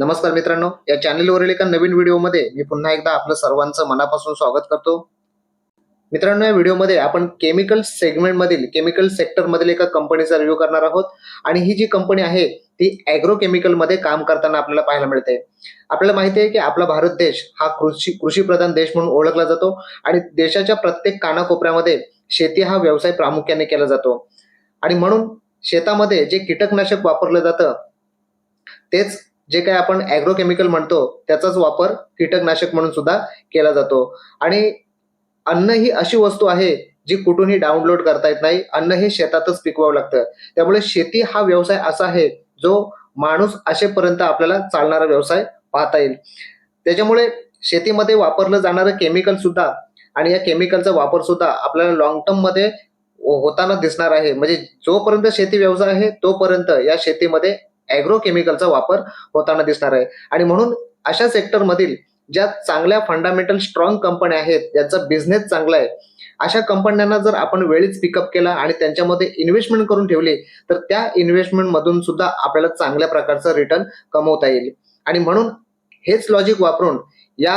नमस्कार मित्रांनो या चॅनलवरील एका नवीन व्हिडिओमध्ये मी पुन्हा एकदा आपलं सर्वांचं मनापासून स्वागत करतो. मित्रांनो या व्हिडिओमध्ये आपण केमिकल सेगमेंटमधील केमिकल सेक्टरमधील एका कंपनीचा रिव्ह्यू करणार आहोत. आणि ही जी कंपनी आहे ती ॲग्रो केमिकलमध्ये काम करताना आपल्याला पाहायला मिळते. आपल्याला माहिती आहे की आपला भारत देश हा कृषी कृषीप्रधान देश म्हणून ओळखला जातो. आणि देशाच्या प्रत्येक कानाकोपऱ्यामध्ये शेती हा व्यवसाय प्रामुख्याने केला जातो. आणि म्हणून शेतामध्ये जे कीटकनाशक वापरलं जातं तेच जे काय आपण ॲग्रोकेमिकल म्हणतो त्याचाच वापर कीटकनाशक म्हणून सुद्धा केला जातो. आणि अन्न ही अशी वस्तू आहे जी कुठूनही डाउनलोड करता येत नाही अन्न हे शेतातच पिकवावं लागतं. त्यामुळे शेती हा व्यवसाय असा आहे जो माणूस असेपर्यंत आपल्याला चालणारा व्यवसाय पाहता येईल. त्याच्यामुळे शेतीमध्ये वापरलं जाणारं केमिकल सुद्धा आणि या केमिकलचा वापर सुद्धा आपल्याला लॉंग टर्ममध्ये हो-, होताना दिसणार आहे. म्हणजे जोपर्यंत शेती व्यवसाय आहे तोपर्यंत या शेतीमध्ये ॲग्रो केमिकलचा वापर होताना दिसणार आहे. आणि म्हणून अशा सेक्टरमधील ज्या चांगल्या फंडामेंटल स्ट्रॉंग कंपन्या आहेत ज्यांचा बिझनेस चांगला आहे अशा कंपन्यांना जर आपण वेळीच पिकअप केला आणि त्यांच्यामध्ये इन्व्हेस्टमेंट करून ठेवली तर त्या इन्व्हेस्टमेंटमधून सुद्धा आपल्याला चांगल्या प्रकारचं रिटर्न कमवता येईल. आणि म्हणून हेच लॉजिक वापरून या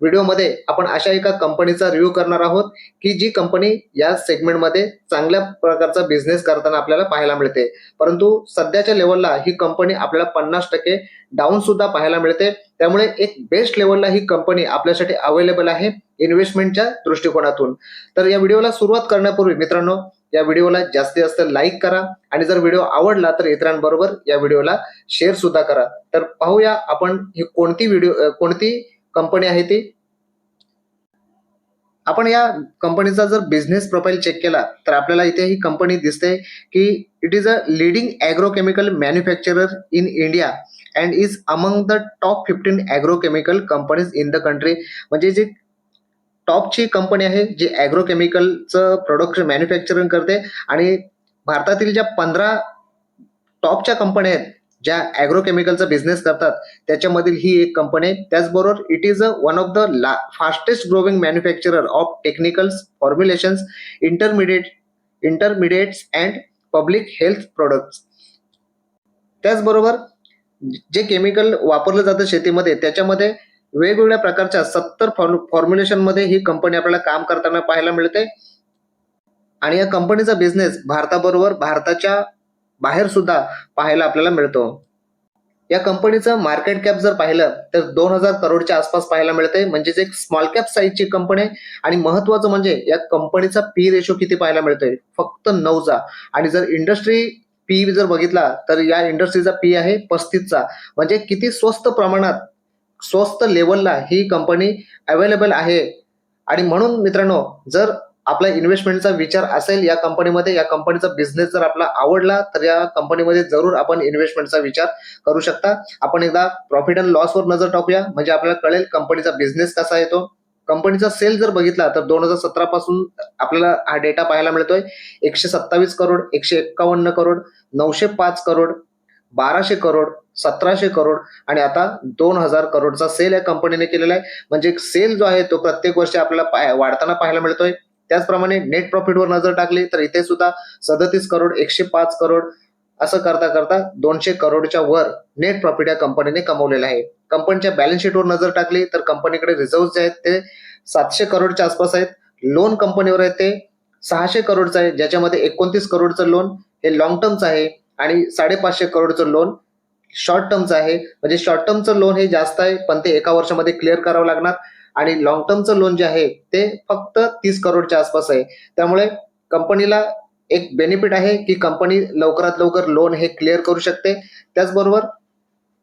व्हिडिओमध्ये आपण अशा एका कंपनीचा रिव्ह्यू करणार आहोत की जी कंपनी या सेगमेंटमध्ये चांगल्या प्रकारचा बिझनेस करताना आपल्याला पाहायला मिळते. परंतु सध्याच्या लेवलला ही कंपनी आपल्याला पन्नास टक्के डाऊन सुद्धा पाहायला मिळते. त्यामुळे एक बेस्ट लेवलला ही कंपनी आपल्यासाठी अवेलेबल आहे इन्व्हेस्टमेंटच्या दृष्टिकोनातून. तर या व्हिडिओला सुरुवात करण्यापूर्वी मित्रांनो या व्हिडिओला जास्तीत जास्त लाईक करा. आणि जर व्हिडिओ आवडला तर इतरांबरोबर या व्हिडिओला शेअर सुद्धा करा. तर पाहूया आपण ही कोणती व्हिडिओ कोणती कंपनी आहे ती. आपण या कंपनीचा जर बिझनेस प्रोफाईल चेक केला तर आपल्याला इथे ही कंपनी दिसते की it is a leading agrochemical manufacturer in India and is among the top fifteen agrochemical companies in the country म्हणजे जी टॉपची कंपनी आहे जी ॲग्रोकेमिकलचं प्रोडक्ट मॅन्युफॅक्चरिंग करते आणि भारतातील ज्या पंधरा टॉपच्या कंपन्या आहेत ज्या ॲग्रोकेमिकलचा बिझनेस करतात त्याच्यामधील ही एक कंपनी आहे. त्याचबरोबर it is a one of the ला fastest growing manufacturer of technicals formulations intermediate intermediates and public health products त्याचबरोबर जे केमिकल वापरलं जातं शेतीमध्ये त्याच्यामध्ये वेगवेगळ्या प्रकारच्या सत्तर फॉर्म्युलेशनमध्ये ही कंपनी आपल्याला काम करताना पाहायला मिळते. आणि या कंपनीचा बिझनेस भारताबरोबर भारताच्या बाहेर सुद्धा पाहायला आपल्याला मिळतो. या कंपनीचं मार्केट कॅप जर पाहिलं तर दोन हजार करोडच्या आसपास पाहायला मिळते म्हणजेच एक स्मॉल कॅप साईजची कंपनी आहे. आणि महत्वाचं म्हणजे या कंपनीचा पी रेशो किती पाहायला मिळतोय? फक्त नऊचा आणि जर इंडस्ट्री पी जर बघितला तर या इंडस्ट्रीचा पी आहे पस्तीसचा म्हणजे किती स्वस्त प्रमाणात स्वस्त लेवलला ही कंपनी अवेलेबल आहे. आणि म्हणून मित्रांनो जर आपला इन्व्हेस्टमेंटचा विचार असेल या कंपनीमध्ये या कंपनीचा बिझनेस जर आपला आवडला तर या कंपनीमध्ये जरूर आपण इन्व्हेस्टमेंटचा विचार करू शकता. आपण एकदा प्रॉफिट अँड लॉसवर नजर टाकूया. म्हणजे आपल्याला कळेल कंपनीचा बिझनेस कसा येतो कंपनीचा सेल जर बघितला तर दोन हजार सतरा पासून आपल्याला हा डेटा पाहायला मिळतोय. एकशे सत्तावीस करोड एकशे एक्कावन्न करोड नऊशे पाच करोड बाराशे करोड सतराशे करोड आणि आता दोन हजार करोडचा सेल या कंपनीने केलेला आहे. म्हणजे सेल जो आहे तो प्रत्येक वर्षी आपल्याला वाढताना पाहायला मिळतोय. त्याचप्रमाणे नेट प्रॉफिटवर नजर टाकली तर इथे सुद्धा सदतीस करोड एकशे पाच करोड असं करता करता दोनशे करोडच्या वर नेट प्रॉफिट या कंपनीने कमवलेलं आहे. कंपनीच्या बॅलन्स शीटवर नजर टाकली तर कंपनीकडे रिझर्व्ह जे आहेत ते सातशे करोडच्या आसपास आहेत. लोन कंपनीवर आहे ते सहाशे करोडचं आहे ज्याच्यामध्ये एकोणतीस करोडचं लोन हे लॉंग टर्मचं आहे आणि साडेपाचशे करोडचं लोन शॉर्ट टर्मचं आहे. म्हणजे शॉर्ट टर्मचं लोन हे जास्त आहे पण ते एका वर्षामध्ये क्लिअर करावं लागणार. आणि लॉंग टर्मचं लोन जे आहे ते फक्त तीस करोडच्या आसपास आहे. त्यामुळे कंपनीला एक बेनिफिट आहे की कंपनी लवकरात लवकर लोन हे क्लिअर करू शकते. त्याचबरोबर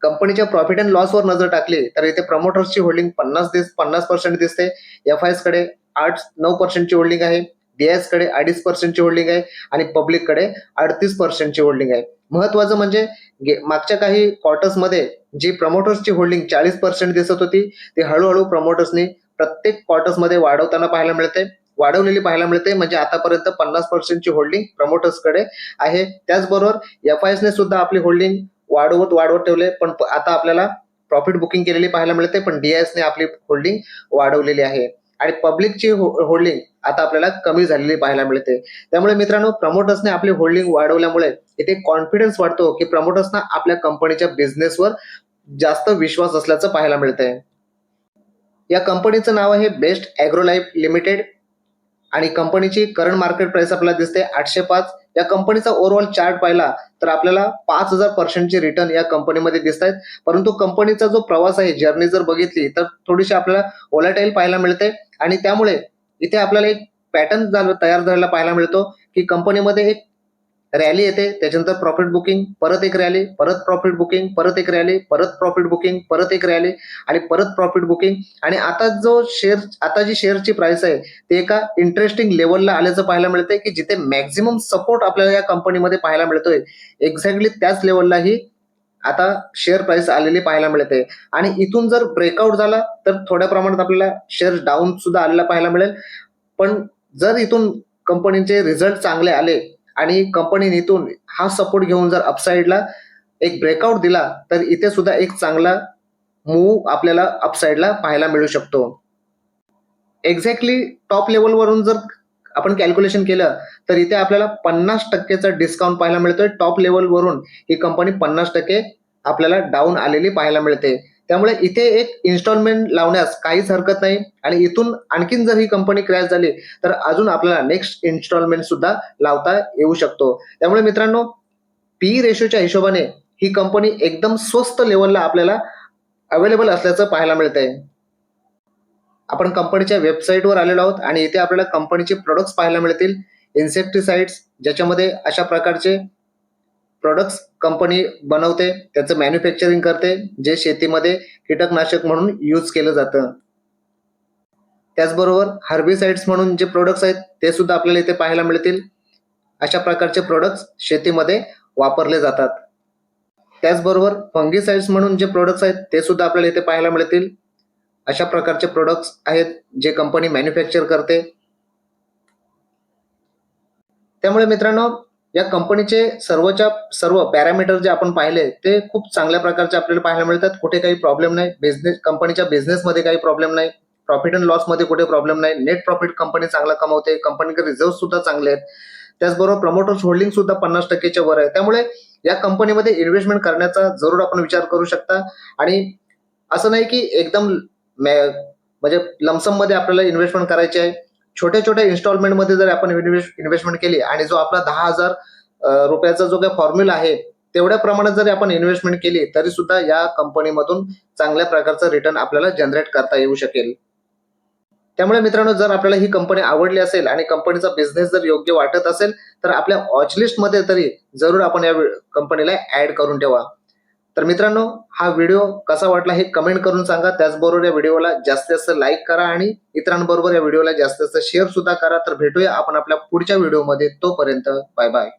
कंपनीच्या प्रॉफिट अँड लॉसवर नजर टाकली तर इथे प्रमोटर्सची होल्डिंग पन्नास दिस पन्नास पर्सेंट दिसते. एफ आयकडे आठ नऊ पर्सेंटची होल्डिंग आहे. डीएसकडे अडीच पर्सेंटची होल्डिंग आहे. आणि पब्लिककडे अडतीस पर्सेंटची होल्डिंग आहे. महत्वाचं म्हणजे गे- मागच्या काही क्वार्टर्समध्ये जी प्रमोटर्सची होल्डिंग चाळीस पर्सेंट दिसत होती ती हळूहळू प्रमोटर्सनी प्रत्येक क्वार्टर्समध्ये वाढवताना पाहायला मिळते. वाढवलेली पाहायला मिळते म्हणजे आतापर्यंत पन्नास पर्सेंटची होल्डिंग प्रमोटर्सकडे आहे. त्याचबरोबर एफ आय ने सुद्धा आपली होल्डिंग वाढवत वाढवत ठेवले पण आता आपल्याला प्रॉफिट बुकिंग केलेली पाहायला मिळते पण डीआयएसने आपली होल्डिंग वाढवलेली आहे. आणि पब्लिकची होल्डिंग आता आपल्याला कमी झालेली पाहायला मिळते. त्यामुळे मित्रांनो प्रमोटर्सने आपली होल्डिंग वाढवल्यामुळे इथे कॉन्फिडन्स वाढतो की प्रमोटर्सना आपल्या कंपनीच्या बिझनेसवर जास्त विश्वास असल्याचं पाहायला मिळतंय. या कंपनीचं नाव आहे बेस्ट ॲग्रोलाईफ लिमिटेड आणि कंपनीची करंट मार्केट प्राइस आपल्याला दिसते आठशे पाच. या कंपनीचा ओव्हरऑल चार्ट पाहिला तर आपल्याला पाच हजार पर्सेंटचे रिटर्न या कंपनीमध्ये दिसत आहेत परंतु कंपनीचा जो प्रवास आहे जर्नी जर बघितली तर थोडीशी आपल्याला ओलाटाईल पाहायला मिळते. आणि त्यामुळे इथे आपल्याला एक पॅटर्न तयार झालेला पाहायला मिळतो की कंपनीमध्ये एक रॅली येते. त्याच्यानंतर प्रॉफिट बुकिंग परत एक रॅली परत प्रॉफिट बुकिंग परत एक रॅली परत प्रॉफिट बुकिंग परत एक रॅली आणि परत प्रॉफिट बुकिंग आणि आता जो शेअर आता जी शेअरची प्राइस आहे ते एका इंटरेस्टिंग लेवलला आल्याचं पाहायला मिळतंय की जिथे मॅक्झिमम सपोर्ट आपल्याला या कंपनीमध्ये पाहायला मिळतोय एक्झॅक्टली त्याच लेवलला ही आता शेअर प्राइस आलेली पाहायला मिळते. आणि इथून जर ब्रेकआउट झाला तर थोड्या प्रमाणात आपल्याला शेअर डाऊन सुद्धा आलेला पाहायला मिळेल. पण जर इथून कंपनीचे रिझल्ट चांगले आले आणि कंपनीने इथून हा सपोर्ट घेऊन जर अपसाईडला एक ब्रेकआउट दिला तर इथे सुद्धा एक चांगला मूव आपल्याला अपसाईडला पाहायला मिळू शकतो. एक्झॅक्टली टॉप लेवलवरून जर आपण कॅल्क्युलेशन केलं तर इथे आपल्याला पन्नास टक्केचा डिस्काउंट पाहायला मिळतोय. टॉप लेवलवरून ही कंपनी पन्नास टक्के आपल्याला डाऊन आलेली पाहायला मिळते. त्यामुळे इथे एक इन्स्टॉलमेंट लावण्यास काहीच हरकत नाही. आणि इथून आणखीन जर ही कंपनी क्रॅश झाली तर अजून आपल्याला नेक्स्ट इन्स्टॉलमेंट सुद्धा लावता येऊ शकतो. त्यामुळे मित्रांनो पी रेशोच्या हिशोबाने ही कंपनी एकदम स्वस्त लेवलला आपल्याला अवेलेबल असल्याचं पाहायला मिळतंय. आपण कंपनीच्या वेबसाईटवर आलेलो आहोत आणि इथे आपल्याला कंपनीचे प्रोडक्ट्स पाहायला मिळतील. इन्सेक्टिसाइड्स ज्याच्यामध्ये अशा प्रकारचे प्रोडक्ट्स कंपनी बनवते. त्याचं मॅन्युफॅक्चरिंग करते जे शेतीमध्ये कीटकनाशक म्हणून यूज केलं जातं. त्याचबरोबर हर्बिसाइड्स म्हणून जे प्रोडक्ट्स आहेत ते सुद्धा आपल्याला इथे पाहायला मिळतील. अशा प्रकारचे प्रोडक्ट्स शेतीमध्ये वापरले जातात. त्याचबरोबर फंगिसाइड्स म्हणून जे प्रोडक्ट्स आहेत ते सुद्धा आपल्याला इथे पाहायला मिळतील. अशा प्रकारचे प्रोडक्ट्स आहेत जे कंपनी मॅन्युफॅक्चर करते. त्यामुळे मित्रांनो या कंपनीचे सर्वच्या सर्व पॅरामीटर जे आपण पाहिले ते खूप चांगल्या प्रकारचे आपल्याला पाहायला मिळतात. कुठे काही प्रॉब्लेम नाही. बिझनेस कंपनीच्या बिझनेसमध्ये काही प्रॉब्लेम नाही. प्रॉफिट अँड लॉसमध्ये कुठे प्रॉब्लेम नाही. नेट प्रॉफिट कंपनी चांगला कमवते. कंपनीचे रिझर्व सुद्धा चांगले आहेत. त्याचबरोबर प्रमोटर्स होल्डिंग सुद्धा पन्नास टक्केच्या वर आहे. त्यामुळे या कंपनीमध्ये इन्व्हेस्टमेंट करण्याचा जरूर आपण विचार करू शकता. आणि असं नाही की एकदम म्हणजे लमसममध्ये आपल्याला इन्व्हेस्टमेंट करायची आहे. छोट्या छोट्या इन्स्टॉलमेंटमध्ये जर आपण इन्व्हेस्टमेंट केली आणि जो आपला दहा हजार रुपयाचा जो काही फॉर्म्युला आहे तेवढ्या प्रमाणात जरी आपण इन्व्हेस्टमेंट केली तरी सुद्धा या कंपनीमधून चांगल्या प्रकारचं रिटर्न आपल्याला जनरेट करता येऊ शकेल. त्यामुळे मित्रांनो जर आपल्याला ही कंपनी आवडली असेल आणि कंपनीचा बिझनेस जर योग्य वाटत असेल तर आपल्या वॉचलिस्टमध्ये तरी जरूर आपण या कंपनीला ऍड करून ठेवा. तर मित्रांनो हा व्हिडिओ कसा वाटला हे कमेंट करून सांगा. त्याचबरोबर या व्हिडिओला जास्तीत जास्त लाईक करा आणि इतरांबरोबर या व्हिडिओला जास्तीत जास्त शेअर सुद्धा करा. तर भेटूया आपण आपल्या पुढच्या व्हिडिओमध्ये तोपर्यंत बाय बाय